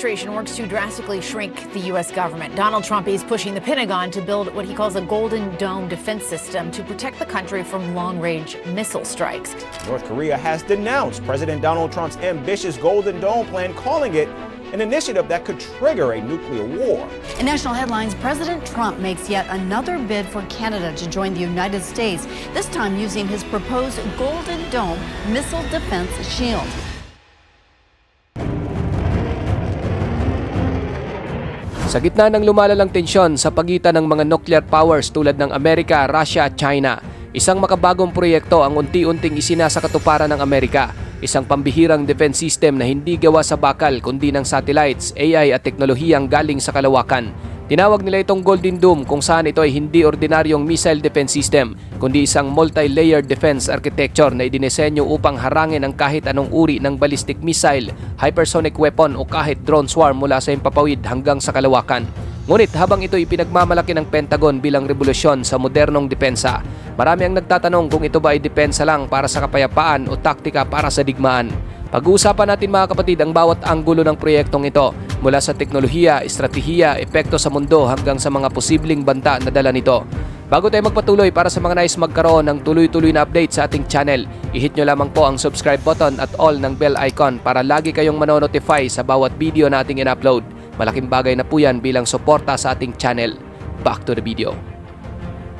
As the Trump administration works to drastically shrink the U.S. government, Donald Trump is pushing the Pentagon to build what he calls a Golden Dome defense system to protect the country from long range missile strikes. North Korea has denounced President Donald Trump's ambitious Golden Dome plan, calling it an initiative that could trigger a nuclear war. In national headlines, President Trump makes yet another bid for Canada to join the United States, this time using his proposed Golden Dome missile defense shield. Sa gitna ng lumalalang tensyon sa pagitan ng mga nuclear powers tulad ng Amerika, Russia at China, isang makabagong proyekto ang unti-unting isinasakatuparan ng Amerika. Isang pambihirang defense system na hindi gawa sa bakal kundi ng satellites, AI at teknolohiyang galing sa kalawakan. Tinawag nila itong Golden Dome kung saan ito ay hindi ordinaryong missile defense system kundi isang multi-layered defense architecture na idinisenyo upang harangin ang kahit anong uri ng ballistic missile, hypersonic weapon o kahit drone swarm mula sa impapawid hanggang sa kalawakan. Ngunit habang ito ipinagmamalaki ng Pentagon bilang revolusyon sa modernong depensa, marami ang nagtatanong kung ito ba ay depensa lang para sa kapayapaan o taktika para sa digmaan. Pag-uusapan natin mga kapatid ang bawat anggulo ng proyektong ito mula sa teknolohiya, estratehiya, epekto sa mundo hanggang sa mga posibleng banta na dala nito. Bago tayo magpatuloy para sa mga nais magkaroon ng tuloy-tuloy na update sa ating channel, i-hit nyo lamang po ang subscribe button at all ng bell icon para lagi kayong manonotify sa bawat video na ating in-upload. Malaking bagay na po yan bilang suporta sa ating channel. Back to the video.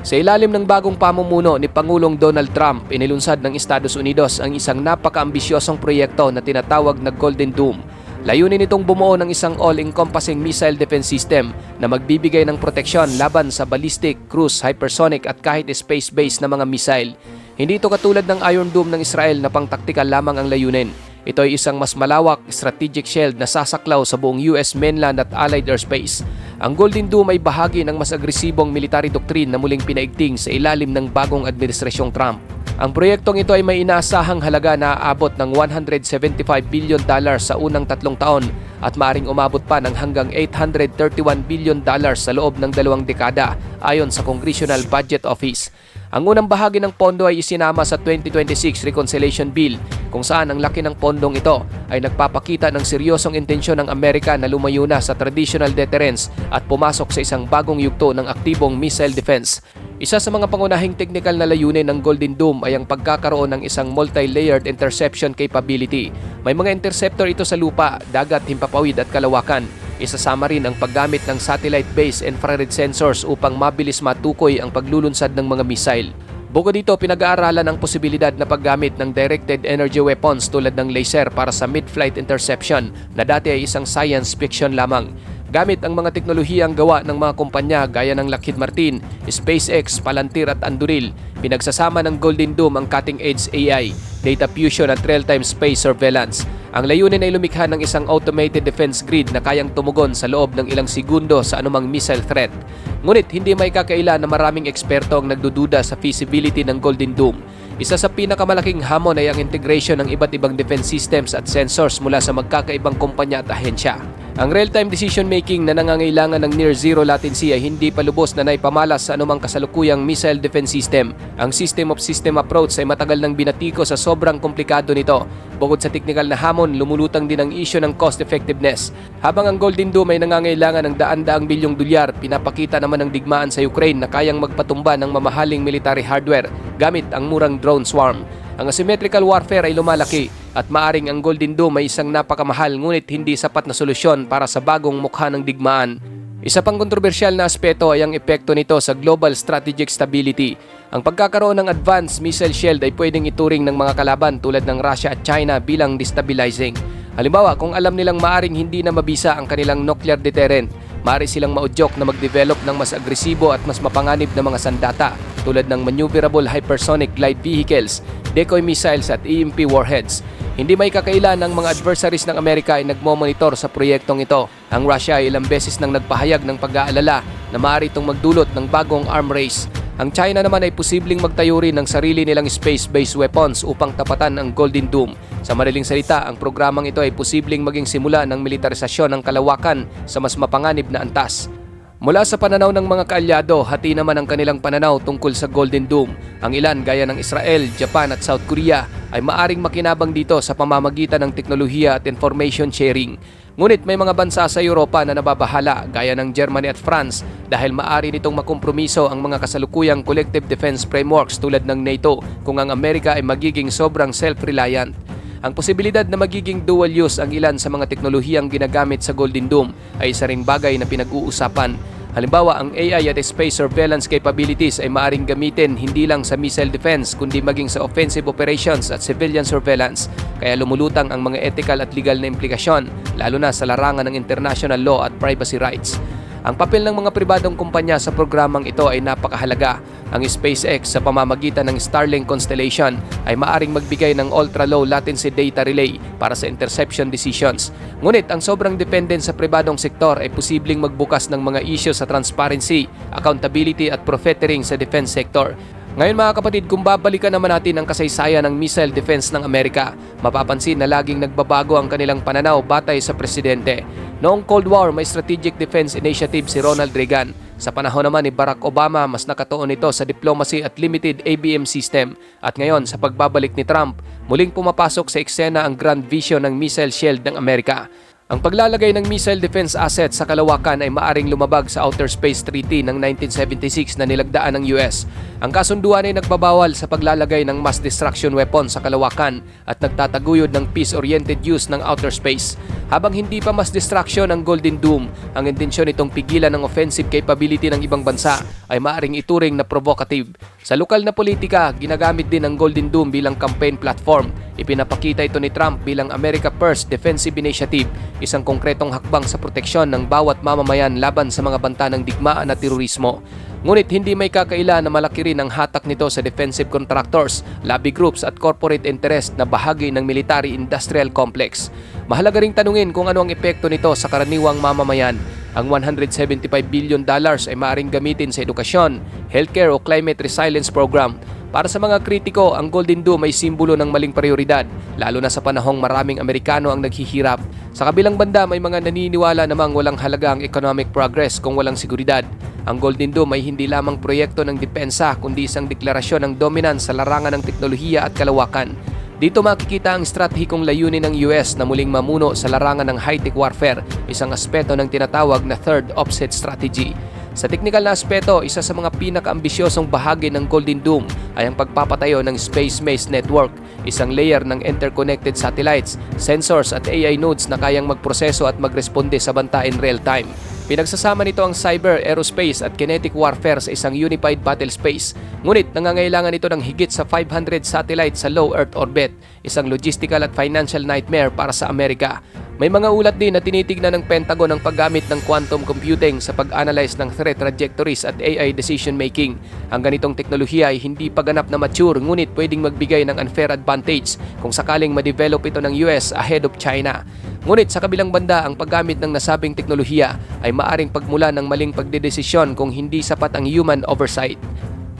Sa ilalim ng bagong pamumuno ni Pangulong Donald Trump, inilunsad ng Estados Unidos ang isang napaka-ambisyosong proyekto na tinatawag na Golden Dome. Layunin itong bumuo ng isang all-encompassing missile defense system na magbibigay ng proteksyon laban sa ballistic, cruise, hypersonic at kahit space-based na mga missile. Hindi ito katulad ng Iron Dome ng Israel na pang-taktikal lamang ang layunin. Ito ay isang mas malawak strategic shield na sasaklaw sa buong US mainland at allied airspace. Ang Golden Dome ay bahagi ng mas agresibong military doctrine na muling pinaigting sa ilalim ng bagong administrasyong Trump. Ang proyektong ito ay may inaasahang halaga na aabot ng 175 billion dollars sa unang tatlong taon at maaring umabot pa ng hanggang 831 billion dollars sa loob ng dalawang dekada ayon sa Congressional Budget Office. Ang unang bahagi ng pondo ay isinama sa 2026 Reconciliation Bill kung saan ang laki ng pondong ito ay nagpapakita ng seryosong intensyon ng Amerika na lumayo na sa traditional deterrence at pumasok sa isang bagong yugto ng aktibong missile defense. Isa sa mga pangunahing technical na layunin ng Golden Dome ay ang pagkakaroon ng isang multi-layered interception capability. May mga interceptor ito sa lupa, dagat, himpapawid at kalawakan. Isasama rin ang paggamit ng satellite-based infrared sensors upang mabilis matukoy ang paglulunsad ng mga missile. Bukod dito, pinag-aaralan ang posibilidad na paggamit ng directed energy weapons tulad ng laser para sa mid-flight interception na dati ay isang science fiction lamang. Gamit ang mga teknolohiyang gawa ng mga kumpanya gaya ng Lockheed Martin, SpaceX, Palantir at Anduril, pinagsasama ng Golden Dome ang cutting-edge AI, data fusion at real-time space surveillance. Ang layunin ay lumikha ng isang automated defense grid na kayang tumugon sa loob ng ilang segundo sa anumang missile threat. Ngunit hindi may kakaila na maraming eksperto ang nagdududa sa feasibility ng Golden Dome. Isa sa pinakamalaking hamon ay ang integration ng iba't ibang defense systems at sensors mula sa magkakaibang kumpanya at ahensya. Ang real-time decision making na nangangailangan ng near zero latency ay hindi pa lubos na naipamalas sa anumang kasalukuyang missile defense system. Ang system of system approach ay matagal nang binatiko sa sobrang komplikado nito. Bukod sa technical na hamon, lumulutang din ang issue ng cost effectiveness. Habang ang Golden Dome ay nangangailangan ng daan-daang bilyong dolyar, pinapakita naman ng digmaan sa Ukraine na kayang magpatumba ng mamahaling military hardware gamit ang murang drone swarm. Ang asymmetrical warfare ay lumalaki at maaring ang Golden Dome ay isang napakamahal ngunit hindi sapat na solusyon para sa bagong mukha ng digmaan. Isa pang kontrobersyal na aspeto ay ang epekto nito sa global strategic stability. Ang pagkakaroon ng advanced missile shield ay pwedeng ituring ng mga kalaban tulad ng Russia at China bilang destabilizing. Halimbawa, kung alam nilang maaring hindi na mabisa ang kanilang nuclear deterrent, maaari silang maudyok na mag-develop ng mas agresibo at mas mapanganib na mga sandata tulad ng maneuverable hypersonic glide vehicles, decoy missiles at EMP warheads. Hindi may kakaila ng mga adversaries ng Amerika ay nagmomonitor sa proyektong ito. Ang Russia ay ilang beses nang nagpahayag ng pag-aalala na maaari itong magdulot ng bagong arm race. Ang China naman ay posibleng magtayo rin ng sarili nilang space-based weapons upang tapatan ang Golden Dome. Sa madaling salita, ang programang ito ay posibleng maging simula ng militarisasyon ng kalawakan sa mas mapanganib na antas. Mula sa pananaw ng mga kaalyado, hati naman ang kanilang pananaw tungkol sa Golden Dome. Ang ilan gaya ng Israel, Japan at South Korea ay maaring makinabang dito sa pamamagitan ng teknolohiya at information sharing. Ngunit may mga bansa sa Europa na nababahala gaya ng Germany at France dahil maari nitong makompromiso ang mga kasalukuyang collective defense frameworks tulad ng NATO kung ang Amerika ay magiging sobrang self-reliant. Ang posibilidad na magiging dual use ang ilan sa mga teknolohiyang ginagamit sa Golden Dome ay isa ring bagay na pinag-uusapan. Halimbawa, ang AI at space surveillance capabilities ay maaring gamitin hindi lang sa missile defense kundi maging sa offensive operations at civilian surveillance. Kaya lumulutang ang mga ethical at legal na implikasyon lalo na sa larangan ng international law at privacy rights. Ang papel ng mga pribadong kumpanya sa programang ito ay napakahalaga. Ang SpaceX sa pamamagitan ng Starlink constellation ay maaring magbigay ng ultra-low latency data relay para sa interception decisions. Ngunit ang sobrang dependent sa pribadong sektor ay posibleng magbukas ng mga issue sa transparency, accountability at profiteering sa defense sector. Ngayon mga kapatid, kung babalikan naman natin ang kasaysayan ng missile defense ng Amerika, mapapansin na laging nagbabago ang kanilang pananaw batay sa presidente. Noong Cold War, may Strategic Defense Initiative si Ronald Reagan. Sa panahon naman ni Barack Obama, mas nakatuon ito sa diplomacy at limited ABM system. At ngayon, sa pagbabalik ni Trump, muling pumapasok sa eksena ang grand vision ng missile shield ng Amerika. Ang paglalagay ng missile defense asset sa kalawakan ay maaring lumabag sa Outer Space Treaty ng 1976 na nilagdaan ng US. Ang kasunduan ay nagbabawal sa paglalagay ng mass destruction weapon sa kalawakan at nagtataguyod ng peace-oriented use ng outer space. Habang hindi pa mass destruction ang Golden Doom, ang intensyon nitong pigilan ng offensive capability ng ibang bansa ay maaring ituring na provocative. Sa lokal na politika, ginagamit din ang Golden Doom bilang campaign platform. Ipinapakita ito ni Trump bilang America First Defensive Initiative, isang konkretong hakbang sa proteksyon ng bawat mamamayan laban sa mga banta ng digmaan at terorismo. Ngunit hindi may kakaila na malaki rin ang hatak nito sa defensive contractors, lobby groups at corporate interest na bahagi ng military-industrial complex. Mahalaga ring tanungin kung ano ang epekto nito sa karaniwang mamamayan. Ang 175 billion dollars ay maaaring gamitin sa edukasyon, healthcare o climate resilience program. Para sa mga kritiko, ang Golden Dome ay simbolo ng maling prioridad, lalo na sa panahong maraming Amerikano ang naghihirap. Sa kabilang banda, may mga naniniwala namang walang halaga ang economic progress kung walang seguridad. Ang Golden Dome ay hindi lamang proyekto ng depensa kundi isang deklarasyon ng dominance sa larangan ng teknolohiya at kalawakan. Dito makikita ang estratehikong layunin ng US na muling mamuno sa larangan ng high-tech warfare, isang aspeto ng tinatawag na Third Offset Strategy. Sa teknikal na aspeto, isa sa mga pinakaambisyosong bahagi ng Golden Dome ay ang pagpapatayo ng Space Maze Network, isang layer ng interconnected satellites, sensors at AI nodes na kayang magproseso at magresponde sa banta in real time. Pinagsasama nito ang cyber, aerospace at kinetic warfare sa isang unified battle space. Ngunit nangangailangan ito ng higit sa 500 satellites sa low Earth orbit, isang logistical at financial nightmare para sa Amerika. May mga ulat din na tinitignan ng Pentagon ang paggamit ng quantum computing sa pag-analyze ng threat trajectories at AI decision making. Ang ganitong teknolohiya ay hindi pa ganap na mature ngunit pwedeng magbigay ng unfair advantage kung sakaling ma-develop ito ng US ahead of China. Ngunit sa kabilang banda, ang paggamit ng nasabing teknolohiya ay maaring pagmula ng maling pagdedesisyon kung hindi sapat ang human oversight.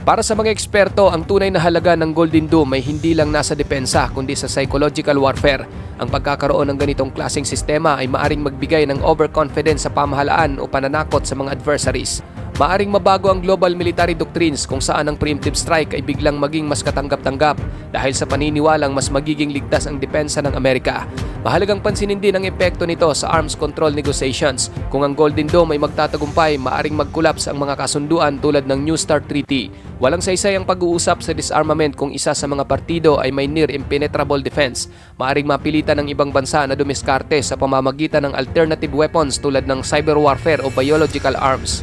Para sa mga eksperto, ang tunay na halaga ng Golden Dome ay hindi lang nasa depensa kundi sa psychological warfare. Ang pagkakaroon ng ganitong klaseng sistema ay maaring magbigay ng overconfidence sa pamahalaan o pananakot sa mga adversaries. Maaring mabago ang global military doctrines kung saan ang preemptive strike ay biglang maging mas katanggap-tanggap dahil sa paniniwalang mas magiging ligtas ang depensa ng Amerika. Mahalagang pansinin din ang epekto nito sa arms control negotiations. Kung ang Golden Dome ay magtatagumpay, maaring mag-collapse ang mga kasunduan tulad ng New START Treaty. Walang saysay ang pag-uusap sa disarmament kung isa sa mga partido ay may near impenetrable defense. Maaring mapilitan ng ibang bansa na dumiskarte sa pamamagitan ng alternative weapons tulad ng cyber warfare o biological arms.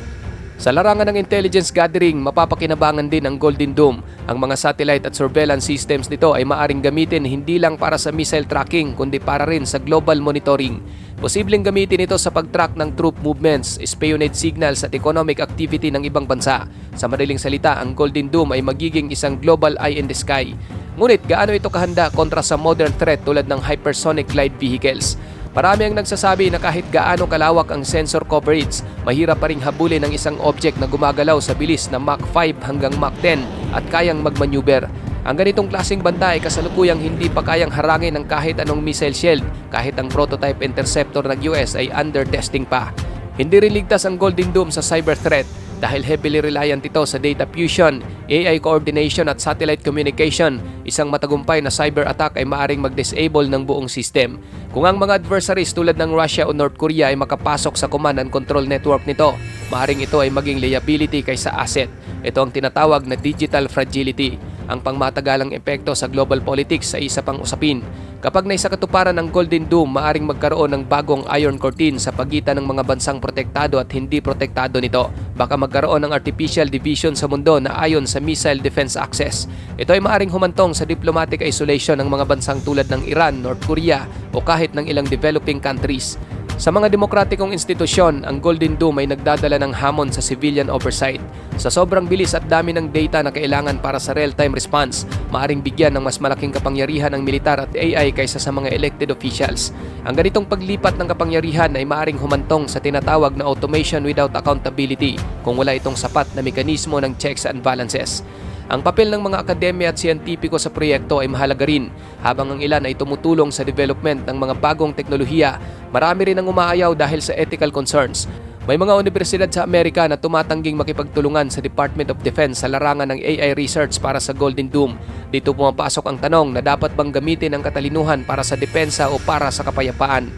Sa larangan ng intelligence gathering, mapapakinabangan din ang Golden Dome. Ang mga satellite at surveillance systems nito ay maaring gamitin hindi lang para sa missile tracking kundi para rin sa global monitoring. Posibleng gamitin ito sa pag-track ng troop movements, espionage signals at economic activity ng ibang bansa. Sa madaling salita, ang Golden Dome ay magiging isang global eye in the sky. Ngunit gaano ito kahanda kontra sa modern threat tulad ng hypersonic glide vehicles? Marami ang nagsasabi na kahit gaano kalawak ang sensor coverage, mahirap pa ring habulin ang isang object na gumagalaw sa bilis na Mach 5 hanggang Mach 10 at kayang magmaneuver. Ang ganitong klaseng banta ay kasalukuyang hindi pa kayang harangin ng kahit anong missile shield kahit ang prototype interceptor ng US ay under testing pa. Hindi rin ligtas ang Golden Dome sa cyber threat dahil heavily reliant ito sa data fusion, AI coordination at satellite communication. Isang matagumpay na cyber attack ay maaring mag-disable ng buong system. Kung ang mga adversaries tulad ng Russia o North Korea ay makapasok sa command and control network nito, maaring ito ay maging liability kaysa asset. Ito ang tinatawag na digital fragility ang pangmatagalang epekto sa global politics sa isa pang usapin. Kapag naisakatuparan ng Golden Dome, maaring magkaroon ng bagong Iron Curtain sa pagitan ng mga bansang protektado at hindi protektado nito. Baka magkaroon ng artificial division sa mundo na ayon sa Missile Defense Access. Ito ay maaring humantong sa diplomatic isolation ng mga bansang tulad ng Iran, North Korea o kahit ng ilang developing countries. Sa mga demokratikong institusyon, ang Golden Dome ay nagdadala ng hamon sa civilian oversight. Sa sobrang bilis at dami ng data na kailangan para sa real-time response, maaring bigyan ng mas malaking kapangyarihan ang militar at AI kaysa sa mga elected officials. Ang ganitong paglipat ng kapangyarihan ay maaring humantong sa tinatawag na automation without accountability kung wala itong sapat na mekanismo ng checks and balances. Ang papel ng mga akademya at siyentipiko sa proyekto ay mahalaga rin habang ang ilan ay tumutulong sa development ng mga bagong teknolohiya. Marami rin ang umaayaw dahil sa ethical concerns. May mga universidad sa Amerika na tumatangging makipagtulungan sa Department of Defense sa larangan ng AI research para sa Golden Dome. Dito pumapasok ang tanong na dapat bang gamitin ang katalinuhan para sa depensa o para sa kapayapaan.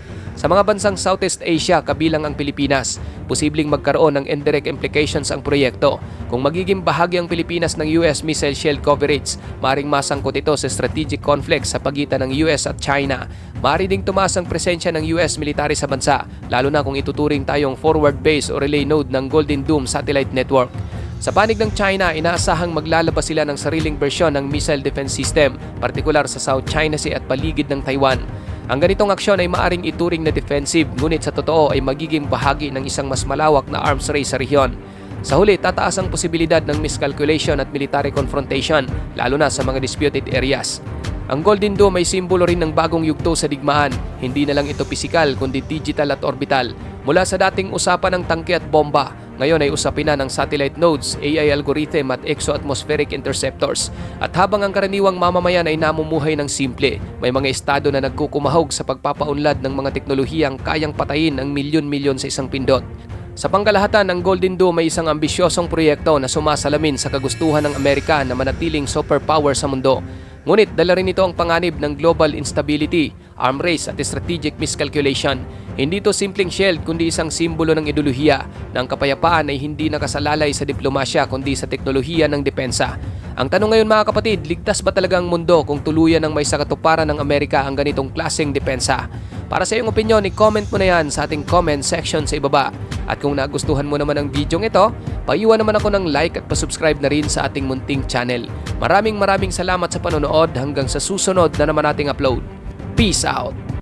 Sa mga bansang Southeast Asia kabilang ang Pilipinas, posibleng magkaroon ng indirect implications ang proyekto. Kung magiging bahagi ang Pilipinas ng US missile shield coverage, maring masangkot ito sa strategic conflict sa pagitan ng US at China. Mari ding tumaas ang presensya ng US military sa bansa, lalo na kung ituturing tayong forward base o relay node ng Golden Dome satellite network. Sa panig ng China, inaasahang maglalabas sila ng sariling bersyon ng missile defense system, partikular sa South China Sea at paligid ng Taiwan. Ang ganitong aksyon ay maaring ituring na defensive ngunit sa totoo ay magiging bahagi ng isang mas malawak na arms race sa rehiyon. Sa huli, tataas ang posibilidad ng miscalculation at military confrontation, lalo na sa mga disputed areas. Ang Golden Dome ay simbolo rin ng bagong yugto sa digmaan. Hindi na lang ito pisikal kundi digital at orbital. Mula sa dating usapan ng tangke at bomba, ngayon ay usapin na ng satellite nodes, AI algorithm at exoatmospheric interceptors. At habang ang karaniwang mamamayan ay namumuhay ng simple, may mga estado na nagkukumahog sa pagpapaunlad ng mga teknolohiyang kayang patayin ang milyon-milyon sa isang pindot. Sa pangkalahatan, ang Golden Dome ay isang ambisyosong proyekto na sumasalamin sa kagustuhan ng Amerika na manatiling superpower sa mundo. Ngunit dala rin ito ang panganib ng global instability, arm race at strategic miscalculation. Hindi ito simpleng shield kundi isang simbolo ng ideolohiya na ang kapayapaan ay hindi nakasalalay sa diplomasya kundi sa teknolohiya ng depensa. Ang tanong ngayon mga kapatid, ligtas ba talaga ang mundo kung tuluyan ng may sakatuparan ng Amerika ang ganitong klaseng depensa? Para sa iyong opinion, i-comment mo na yan sa ating comment section sa ibaba. At kung nagustuhan mo naman ang video ito, paiwan naman ako ng like at pasubscribe na rin sa ating munting channel. Maraming maraming salamat sa panonood hanggang sa susunod na naman nating upload. Peace out!